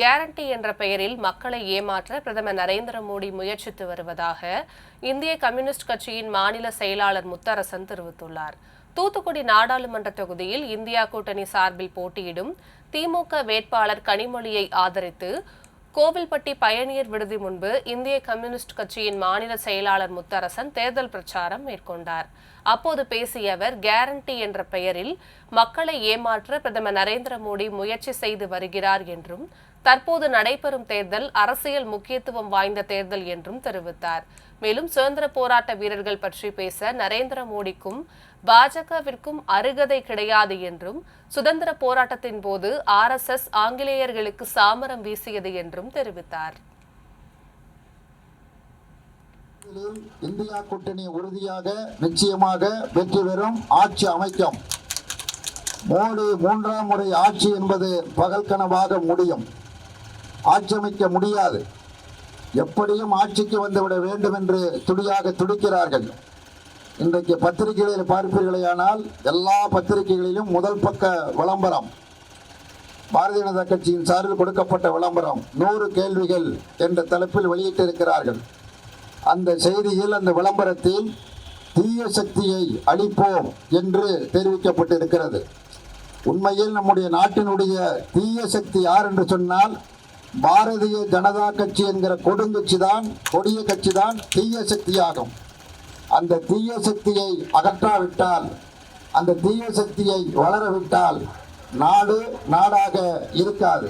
Guarantee என்ற பெயரில் மக்களை ஏமாற்ற பிரதமர் நரேந்திர மோடி முயற்சித்து வருவதாக இந்திய கம்யூனிஸ்ட் கட்சியின் மாநில செயலாளர் முத்தரசன் தெரிவித்துள்ளார். தூத்துக்குடி நாடாளுமன்ற தொகுதியில் இந்தியா கூட்டணி சார்பில் போட்டியிடும் திமுக வேட்பாளர் கனிமொழியை ஆதரித்து கோவில்பட்டி பயணியர் விடுதி முன்பு இந்திய கம்யூனிஸ்ட் கட்சியின் மாநில செயலாளர் முத்தரசன் தேர்தல் பிரச்சாரம் மேற்கொண்டார். அப்போது பேசிய அவர் கேரண்டி என்ற பெயரில் மக்களை ஏமாற்ற பிரதமர் நரேந்திர மோடி முயற்சி செய்து வருகிறார் என்றும் தற்போது நடைபெறும் தேர்தல் அரசியல் முக்கியத்துவம் வாய்ந்த தேர்தல் என்றும் தெரிவித்தார். மேலும் சுதந்திர போராட்ட வீரர்கள் பற்றி பேச நரேந்திர மோடிக்கும் பாஜகவிற்கும் அருகதை கிடையாது என்றும் சுதந்திர போராட்டத்தின் போது ஆர்எஸ்எஸ் ஆங்கிலேயர்களுக்கு சாமரம் வீசியது என்றும் தெரிவித்தார். இந்தியா கூட்டணி உறுதியாக நிச்சயமாக வெற்றி பெறும் ஆட்சி அமைக்கும். மோடி மூன்றாம் முறை ஆட்சி என்பது பகல் கனவாக முடியும். ஆட்சமிக்க முடியாது. எப்படியும் ஆட்சிக்கு வந்துவிட வேண்டும் என்று துடியாக துடிக்கிறார்கள். இன்றைக்கு பத்திரிகைகளில் பார்ப்பீர்களேயானால் எல்லா பத்திரிகைகளிலும் முதல் பக்க விளம்பரம். பாரதிய ஜனதா கட்சியின் சார்பில் கொடுக்கப்பட்ட விளம்பரம் நூறு கேள்விகள் என்ற தலைப்பில் வெளியிட்டிருக்கிறார்கள். அந்த செய்தியில் அந்த விளம்பரத்தில் தீய சக்தியை அளிப்போம் என்று தெரிவிக்கப்பட்டிருக்கிறது. உண்மையில் நம்முடைய நாட்டினுடைய தீய சக்தி யார் என்று சொன்னால் பாரதிய ஜனதா கட்சி என்கிற கொடுங்கட்சி தான் கொடிய கட்சி தான் தீய சக்தியாகும். அந்த தீய சக்தியை அகற்றாவிட்டால் அந்த தீய சக்தியை வளரவிட்டால் நாடு நாடாக இருக்காது.